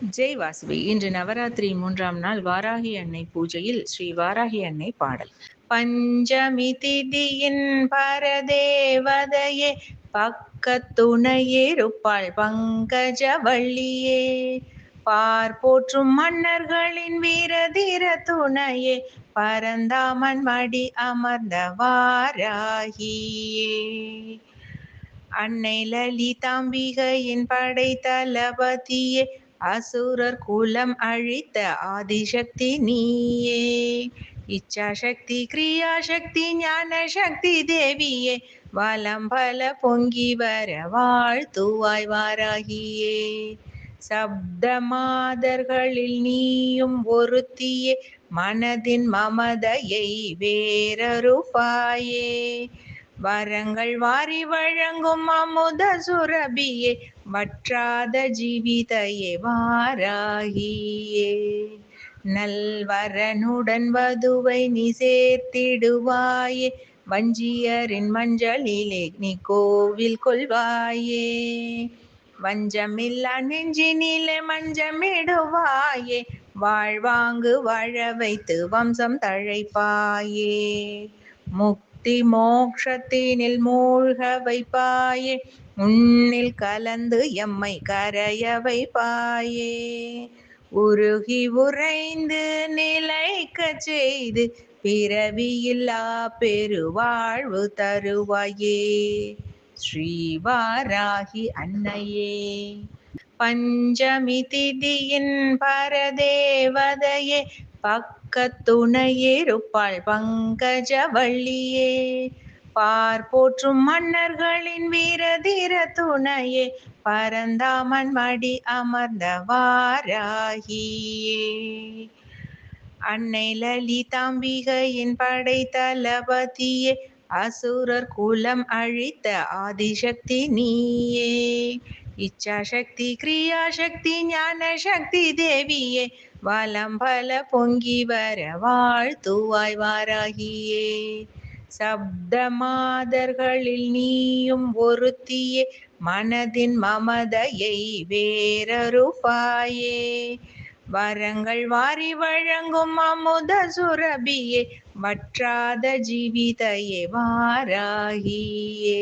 ஜெய் வாசுவி இன்று நவராத்திரி மூன்றாம் நாள் வாராகி அன்னை பூஜையில் ஸ்ரீ வாராகி அன்னை பாடல். பஞ்சமி திதியின் பரதேவதையே பக்கத்துணையிருப்பாள் பங்கஜவள்ளியே பார் போற்றும் மன்னர்களின் வீரதீர துணையே பரந்தாமன் மடி அமர்ந்த வாராகியே. அன்னை லலிதாம்பிகையின் படை தளபதியே அசுரர் குலம் அழித்த ஆதிசக்தி நீயே. இச்சாசக்தி கிரியாசக்தி ஞான சக்தி தேவியே வலம் பல பொங்கி வர வாழ்த்துவாய் வாராகியே. சப்த மாதர்களில் நீயும் ஒருத்தியே மனதின் மமதையை வேறறுப்பாயே வரங்கள் வாரி வழங்கும் அமுத சுரபியே வற்றாத ஜீவிதையே வாராகியே. நல்வரனுடன் வதுவை நீ சேர்த்திடுவாயே வஞ்சியரின் மஞ்சளிலே நீ கோவில் கொள்வாயே. வஞ்சமில்லா நெஞ்சினிலே மஞ்சமிடுவாயே வாழ்வாங்கு வாழ வைத்து வம்சம் தழைப்பாயே. முக் முக்தி மோக்ஷத்தினில் மூழ்க வைப்பாயே. உன்னில் கலந்து எம்மை கரைய வைப்பாயே. உருகி உறைந்து நிலைக்க செய்து பிறவியில்லா பெருவாழ்வு தருவாயே. ஸ்ரீவாராகி அன்னையே. பஞ்சமி திதியின் பரதேவதையே பக்கத்துணையிருப்பாள் பங்கஜவள்ளியே. பார் போற்றும் மன்னர்களின் வீரதீர துணையே பரந்தாமன் மடி அமர்ந்த வாராகியே. அன்னை லலிதாம்பிகையின் படை தளபதியே அசுரர் குலம் அழித்த ஆதிசக்தி நீயே. இச்சாசக்தி கிரியாசக்தி ஞான சக்தி தேவியே வலம் பல பொங்கி வர வாழ்த்துவாய் வாராகியே. சப்த மாதர்களில் நீயும் ஒருத்தியே மனதின் மமதையை வேறறுப்பாயே வரங்கள் வாரி வழங்கும் அமுத சுரபியே வற்றாத ஜீவிதையே வாராகியே.